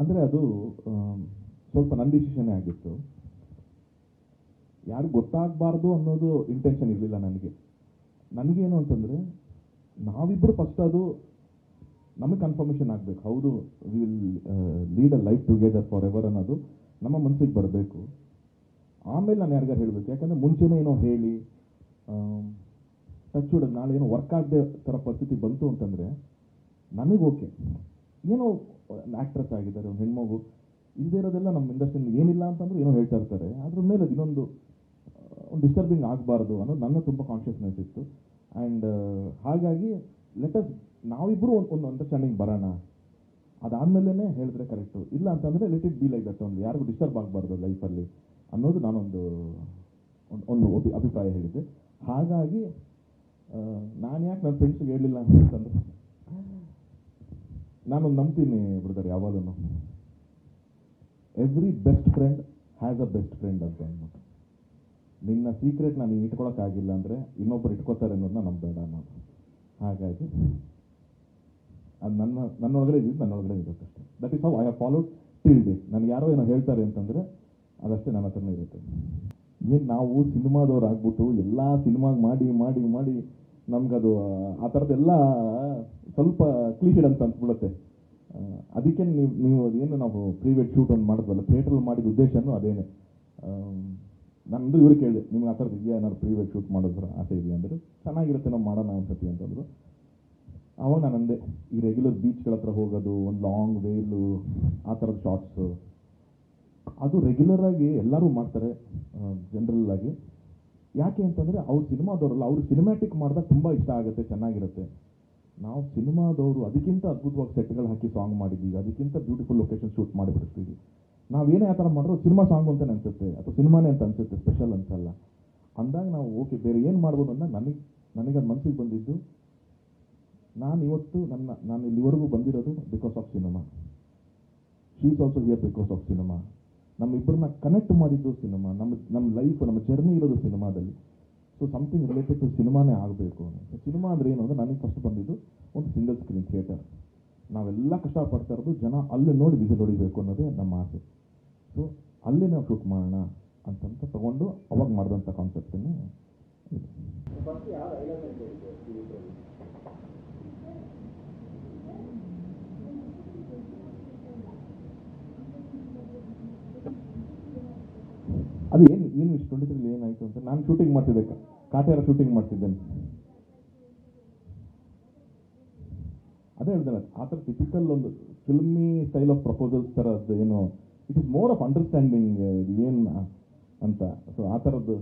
ಅಂದರೆ ಅದು ಸ್ವಲ್ಪ ನನ್ನ ಡಿಸಿಷನ್ನೇ ಆಗಿತ್ತು. ಯಾರು ಗೊತ್ತಾಗಬಾರ್ದು ಅನ್ನೋದು ಇಂಟೆನ್ಷನ್ ಇರಲಿಲ್ಲ ನನಗೆ. ನನಗೇನು ಅಂತಂದರೆ ನಾವಿಬ್ಬರು ಫಸ್ಟ್ ಅದು ನಮಗೆ ಕನ್ಫರ್ಮೇಷನ್ ಆಗಬೇಕು. ಹೌದು will lead a life together forever ಅನ್ನೋದು ನಮ್ಮ ಮನಸ್ಸಿಗೆ ಬರಬೇಕು. ಆಮೇಲೆ ನಾನು ಯಾರಿಗಾರು ಹೇಳಬೇಕು, ಯಾಕಂದರೆ ಮುಂಚೆನೇ ಏನೋ ಹೇಳಿ ಟಚ್ ನಾಳೆ ಏನೋ ವರ್ಕ್ ಆಗದೆ ಥರ ಪರಿಸ್ಥಿತಿ ಬಂತು ಅಂತಂದರೆ, ನನಗೆ ಓಕೆ ಏನೋ ಆ್ಯಕ್ಟ್ರೆಸ್ ಆಗಿದ್ದಾರೆ, ಒಂದು ಹೆಣ್ಮಗು. ಇಲ್ಲದೇ ಇರೋದೆಲ್ಲ ನಮ್ಮ ಇಂಡಸ್ಟ್ರಿಯಲ್ಲಿ ಏನಿಲ್ಲ ಅಂತಂದ್ರೆ ಏನೋ ಹೇಳ್ತಾ ಇರ್ತಾರೆ. ಅದ್ರ ಮೇಲೆ ಇನ್ನೊಂದು ಒಂದು ಡಿಸ್ಟರ್ಬಿಂಗ್ ಆಗಬಾರ್ದು ಅನ್ನೋದು ನನ್ನ ತುಂಬ ಕಾನ್ಷಿಯಸ್ನೆಸ್ ಇತ್ತು. ಆ್ಯಂಡ್ ಹಾಗಾಗಿ ಲೆಟಸ್ ನಾವಿಬ್ಬರು ಒಂದು ಒಂದು ಅಂಡರ್ಸ್ಟ್ಯಾಂಡಿಂಗ್ ಬರೋಣ. ಅದಾದಮೇಲೆ ಹೇಳಿದ್ರೆ ಕರೆಕ್ಟು ಇಲ್ಲ ಅಂತಂದರೆ let it be like that ಒಂದು ಯಾರಿಗೂ ಡಿಸ್ಟರ್ಬ್ ಆಗಬಾರ್ದು ಲೈಫಲ್ಲಿ ಅನ್ನೋದು ನಾನೊಂದು, ಒಂದು ಒಂದು ಅಭಿ- ಅಭಿಪ್ರಾಯ ಹೇಳಿದ್ದೆ. ಹಾಗಾಗಿ ನಾನು ಯಾಕೆ ನನ್ನ ಫ್ರೆಂಡ್ಸ್ಗೆ ಹೇಳಿಲ್ಲ ಅಂತಂದರೆ ನಾನು ನಂಬ್ತೀನಿ ಬಿಡ್ತಾರೆ ಯಾವಾಗಲೂ. Every best friend has a best friend ಅಂತ ಅಂದ್ಬಿಟ್ಟು. ನಿನ್ನ ಸೀಕ್ರೆಟ್ ನಾನು ಇಟ್ಕೊಳಕ್ಕಾಗಿಲ್ಲ ಅಂದರೆ ಇನ್ನೊಬ್ಬರು ಇಟ್ಕೋತಾರೆ ಅನ್ನೋದನ್ನ ನಂಬೇಡ ಅನ್ನೋದು ಹಾಗಾಗಿ ಅದು ನನ್ನ, ನನ್ನೊಳಗಡೆ ನನ್ನ ನನ್ನೊಳಗಡೆ ಇರುತ್ತೆ ಅಷ್ಟೇ. That is how I have followed till day ನನಗೆ ಯಾರೋ ಏನೋ ಹೇಳ್ತಾರೆ ಅಂತಂದರೆ ಅದಷ್ಟೇ ನನ್ನ ಹತ್ರನೇ ಇರುತ್ತೆ. ಏನು ನಾವು ಸಿನಿಮಾದವ್ರು ಆಗ್ಬಿಟ್ಟು ಎಲ್ಲ ಸಿನಿಮಾಗೆ ಮಾಡಿ ಮಾಡಿ ಮಾಡಿ ನಮ್ಗದು, ಆ ಥರದ್ದೆಲ್ಲ ಸ್ವಲ್ಪ ಕ್ಲೀಶೆಡ್ ಅಂತ ಅನ್ಸ್ಬಿಡುತ್ತೆ. ಅದಕ್ಕೆ ನೀವು ನೀವು ಅದೇನು ನಾವು ಪ್ರೀವೇಟ್ ಶೂಟ್ ಒಂದು ಮಾಡಿದ್ವಲ್ಲ ಥಿಯೇಟ್ರಲ್ಲಿ ಮಾಡಿದ ಉದ್ದೇಶನೂ ಅದೇನೆ. ನಂದು ಇವ್ರಿಗೆ ಕೇಳಿದೆ, ನಿಮ್ಗೆ ಆ ಥರದ್ದು ಇದೆಯಾ, ಏನಾದ್ರು ಪ್ರೀವೇಟ್ ಶೂಟ್ ಮಾಡೋದ್ರ ಆಸೆ ಇದೆಯಾ ಅಂದರೆ, ಚೆನ್ನಾಗಿರುತ್ತೆ ನಾವು ಮಾಡೋಣ ಅನ್ಸತಿ ಅಂತಂದರು ಅವಾಗ ನಾನು ಅಂದೆ, ಈ ರೆಗ್ಯುಲರ್ ಬೀಚ್ಗಳ ಹತ್ರ ಹೋಗೋದು, ಒಂದು ಲಾಂಗ್ ವೇಲು ಆ ಥರದ ಶಾರ್ಟ್ಸು ಅದು ರೆಗ್ಯುಲರ್ ಆಗಿ ಎಲ್ಲರೂ ಮಾಡ್ತಾರೆ ಜನರಲ್ ಆಗಿ. ಯಾಕೆ ಅಂತಂದರೆ ಅವ್ರು ಸಿನಿಮಾದವರಲ್ಲ, ಅವರು ಸಿನಿಮ್ಯಾಟಿಕ್ ಮಾಡಿದಾಗ ತುಂಬ ಇಷ್ಟ ಆಗುತ್ತೆ, ಚೆನ್ನಾಗಿರುತ್ತೆ. ನಾವು ಸಿನಿಮಾದವರು, ಅದಕ್ಕಿಂತ ಅದ್ಭುತವಾಗಿ ಸೆಟ್ಗಳು ಹಾಕಿ ಸಾಂಗ್ ಮಾಡಿದ್ದೀವಿ ಅದಕ್ಕಿಂತ ಬ್ಯೂಟಿಫುಲ್ ಲೊಕೇಶನ್ ಶೂಟ್ ಮಾಡಿಬಿಡ್ತೀವಿ. ನಾವೇನೇ ಆ ಥರ ಮಾಡಿದ್ರು ಸಿನಿಮಾ ಸಾಂಗ್ ಅಂತ ಅನಿಸುತ್ತೆ ಅಥವಾ ಸಿನಿಮಾನೇ ಅಂತ ಅನಿಸುತ್ತೆ ಸ್ಪೆಷಲ್ ಅನ್ಸಲ್ಲ. ಅಂದಾಗ ನಾವು, ಓಕೆ, ಬೇರೆ ಏನು ಮಾಡ್ಬೋದು ಅಂದಾಗ ನನಗೆ ನನಗೆ ಅದು ಮನಸ್ಸಿಗೆ ಬಂದಿದ್ದು, ನಾನು ಇವತ್ತು ನನ್ನ, ನಾನು ಇಲ್ಲಿವರೆಗೂ ಬಂದಿರೋದು because of cinema she's also here because of cinema ನಮ್ಮಿಬ್ಬರನ್ನ connect ಮಾಡಿದ್ದು ಸಿನಿಮಾ ನಮ್ಮ ನಮ್ಮ ಲೈಫ್ ನಮ್ಮ ಜರ್ನಿ ಇರೋದು ಸಿನಿಮಾದಲ್ಲಿ. ಸೊ ಸಮಥಿಂಗ್ ರಿಲೇಟೆಡ್ ಟು ಸಿನಿಮಾನೇ ಆಗಬೇಕು ಸಿನಿಮಾ ಅಂದರೆ ಏನು ಅಂದರೆ ನನಗೆ ಫಸ್ಟ್ ಬಂದಿದ್ದು ಒಂದು ಸಿಂಗಲ್ ಸ್ಕ್ರೀನ್ ಥಿಯೇಟರ್ ನಾವೆಲ್ಲ ಕಷ್ಟಪಡ್ತಾ ಇರೋದು ಜನ ಅಲ್ಲೇ ನೋಡಿ ವಿಸಿಲ್ ಹೊಡಿಬೇಕು ಅನ್ನೋದೇ ನಮ್ಮ ಆಸೆ. ಸೊ ಅಲ್ಲೇ ನಾವು ಶೂಟ್ ಮಾಡೋಣ ಅಂತಂತ ತಗೊಂಡು ಅವಾಗ ಮಾಡಿದಂಥ ಕಾನ್ಸೆಪ್ಟನ್ನು ಇದು ಅದು ಏನು ಇಷ್ಟು ಟ್ವೆಂಟಿ ಏನಾಯಿತು ಅಂತ ನಾನು ಶೂಟಿಂಗ್ ಮಾಡ್ತಿದ್ದೆ. ಕಾಟೇರ ಶೂಟಿಂಗ್ ಮಾಡ್ತಿದ್ದೇನೆ. ಅದೇ ಹೇಳ್ದಲ್ಲ, ಆ ಥರ ಟಿಪಿಕಲ್ ಒಂದು ಫಿಲ್ಮಿ ಸ್ಟೈಲ್ ಆಫ್ ಪ್ರಪೋಸಲ್ಸ್ ಥರದ್ದು ಏನು it is more of understanding ಏನು ಅಂತ. ಸೊ ಆ ಥರದ್ದು